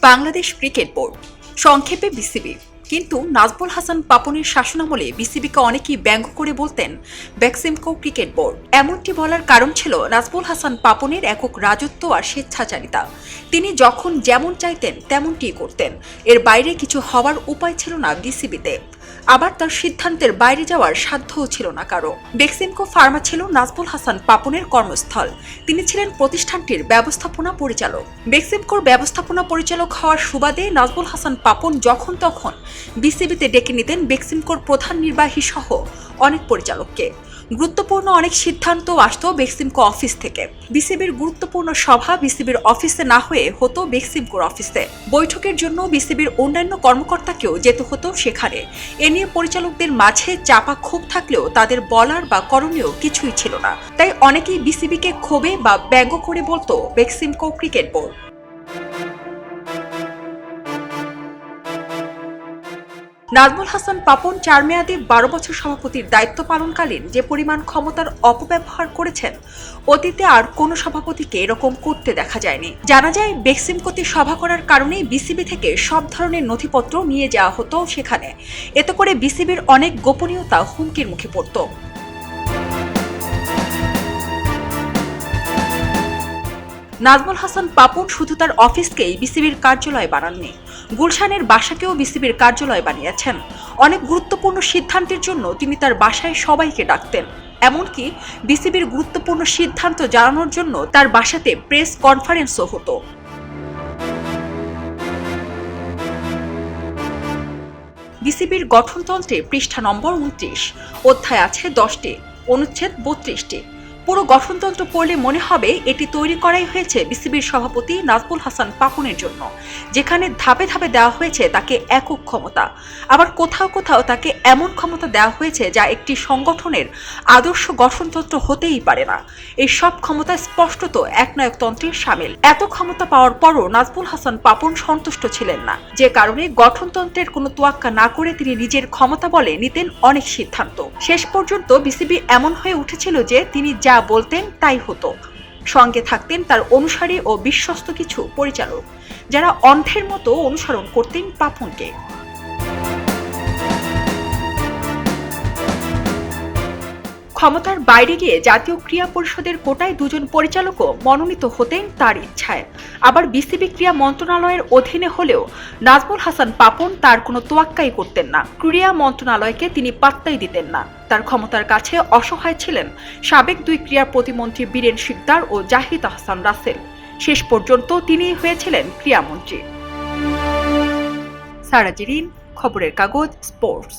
Bangladesh cricket board. সংক্ষেপে BCB. কিন্তু নাজবুল হাসান পাপনের শাসনামলে বিসিবিকে অনেকেই ব্যঙ্গ করে বলতেন ব্যাক্সিমকো ক্রিকেট বোর্ড। এমনটি বলার কারণ ছিল নাজবুল হাসান পাপনের একক রাজত্ব আর স্বেচ্ছাচারিতা। তিনি যখন যেমন চাইতেন তেমনটি করতেন। এর বাইরে কিছু হওয়ার উপায় ছিল না বিসিবিতে। আবার তার সিদ্ধান্তের বাইরে যাওয়ার সাধ্যও ছিল না কারও। বেক্সিমকো ফার্মা ছিল নাজবুল হাসান পাপনের কর্মস্থল। তিনি ছিলেন প্রতিষ্ঠানটির ব্যবস্থাপনা পরিচালক। বেক্সিমকোর ব্যবস্থাপনা পরিচালক হওয়ার সুবাদে নাজবুল হাসান পাপন যখন তখন বিসিবিতে ডেকে নিতেন বেক্সিমকোর প্রধান নির্বাহী সহ অনেক পরিচালককে। গুরুত্বপূর্ণ অনেক সিদ্ধান্ত আসতো বেক্সিমকো অফিস থেকে। বিসিবির গুরুত্বপূর্ণ সভা বিসিবির অফিসে না হয়ে হতো বেক্সিমকোর অফিসে। বৈঠকের জন্য বিসিবির অন্যান্য কর্মকর্তাকেও যেতে হতো সেখানে। এ নিয়ে পরিচালকদের মাঝে চাপা ক্ষোভ থাকলেও তাদের বলার বা করণীয় কিছুই ছিল না। তাই অনেকেই বিসিবিকে ক্ষোভে বা ব্যঙ্গ করে বলতো, বেক্সিমকো ক্রিকেট বোর্ড। নাজমুল হাসান পাপন চার মেয়াদে বারো বছর সভাপতির দায়িত্ব পালনকালীন যে পরিমাণ ক্ষমতার অপব্যবহার করেছেন, অতীতে আর কোনো সভাপতিকে এরকম করতে দেখা যায়নি। জানা যায়, বেক্সিমকোতে সভা করার কারণেই বিসিবি থেকে সব ধরনের নথিপত্র নিয়ে যাওয়া হতো সেখানে। এতে করে বিসিবির অনেক গোপনীয়তা হুমকির মুখে পড়ত। নাজমুল হাসান পাপন শুধু তার অফিসকেই বিসিবির কার্যালয় বানাননি গুলশানের বাসাকেও বিসিবির কার্যালয় বানিয়েছেন। অনেক গুরুত্বপূর্ণ সিদ্ধান্তের জন্য তিনি তার বাসায় সবাইকে ডাকতেন। এমনকি বিসিবির গুরুত্বপূর্ণ সিদ্ধান্ত জানানোর জন্য তার বাসাতে প্রেস কনফারেন্সও হতো। বিসিবির গঠনতন্ত্রে পৃষ্ঠা নম্বর উনত্রিশ, অধ্যায় আছে দশটি, অনুচ্ছেদ বত্রিশটি। পুরো গঠনতন্ত্র পড়লে মনে হবে এটি তৈরি করাই হয়েছে বিসিবির সভাপতি নাজমুল হাসান পাপনের জন্য, যেখানে ধাপে ধাপে দেওয়া হয়েছে তাকে একক ক্ষমতা। আবার কোথাও কোথাও তাকে এমন ক্ষমতা দেওয়া হয়েছে যা একটি সংগঠনের আদর্শ গঠনতন্ত্র হতেই পারে না। এই সব ক্ষমতা স্পষ্টত একনায়কতন্ত্রের সামিল। এত ক্ষমতা পাওয়ার পরও নাজমুল হাসান পাপন সন্তুষ্ট ছিলেন না। যে কারণে গঠনতন্ত্রের কোনো তোয়াক্কা না করে তিনি নিজের ক্ষমতা বলে নিতেন অনেক সিদ্ধান্ত। শেষ পর্যন্ত বিসিবি এমন হয়ে উঠেছিল যে তিনি যা বলতেন তাই হতো। সঙ্গে থাকতেন তার অনুসারী ও বিশ্বস্ত কিছু পরিচালক, যারা অন্ধের মতো অনুসরণ করতেন পাপনকে। ক্ষমতার বাইরে গিয়ে জাতীয় ক্রীড়া পরিষদের কোটায় দুজন পরিচালকও মনোনীত হতেন তার ইচ্ছায়। আবার বিসিবি ক্রীড়া মন্ত্রণালয়ের অধীনে হলেও নাজমুল হাসান পাপন তার কোনো তোয়াক্কাই করতেন না। ক্রীড়া মন্ত্রণালয়কে তিনি পাত্তাই দিতেন না। তার ক্ষমতার কাছে অসহায় ছিলেন সাবেক দুই ক্রীড়া প্রতিমন্ত্রী বীরেন শিকদার ও জাহিদ আহসান রাসেল। শেষ পর্যন্ত তিনি হয়েছিলেন ক্রীড়ামন্ত্রী। সারাজিরিন খবরের কাগজ, স্পোর্টস।